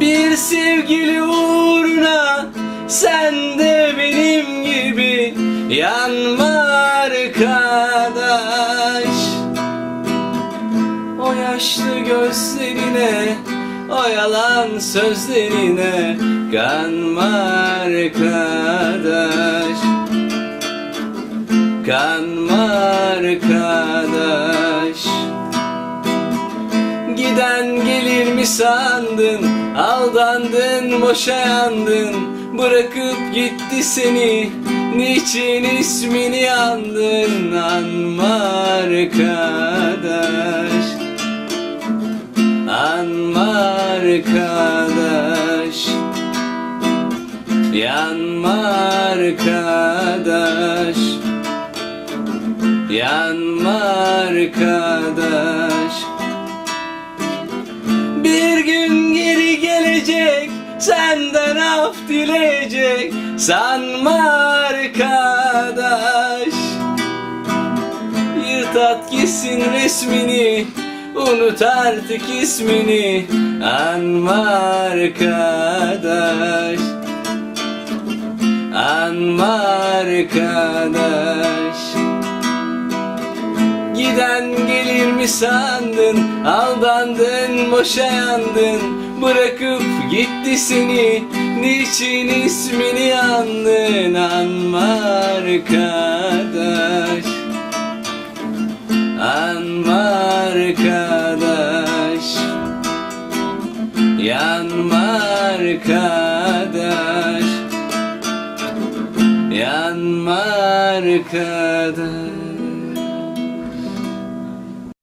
Bir sevgili uğruna sen de benim gibi yanma arkadaş. O yaşlı gözlerine o yalan sözlerine kanma arkadaş. Kanma arkadaş Giden gelir mi sandın? Aldandın boşa yandın Bırakıp gitti seni. Niçin ismini andın Anma arkadaş. Anma arkadaş. Yanma arkadaş. Yanma arkadaş Senden af dileyecek Sanma arkadaş. Yırt at gitsin resmini Unut artık ismini Anma arkadaş. Anma arkadaş. Giden gelir mi sandın? Aldandın boşa yandın Bırakıp gitti seni. Niçin ismini andın Anma arkadaş Anma arkadaş Yanma arkadaş Yanma arkadaş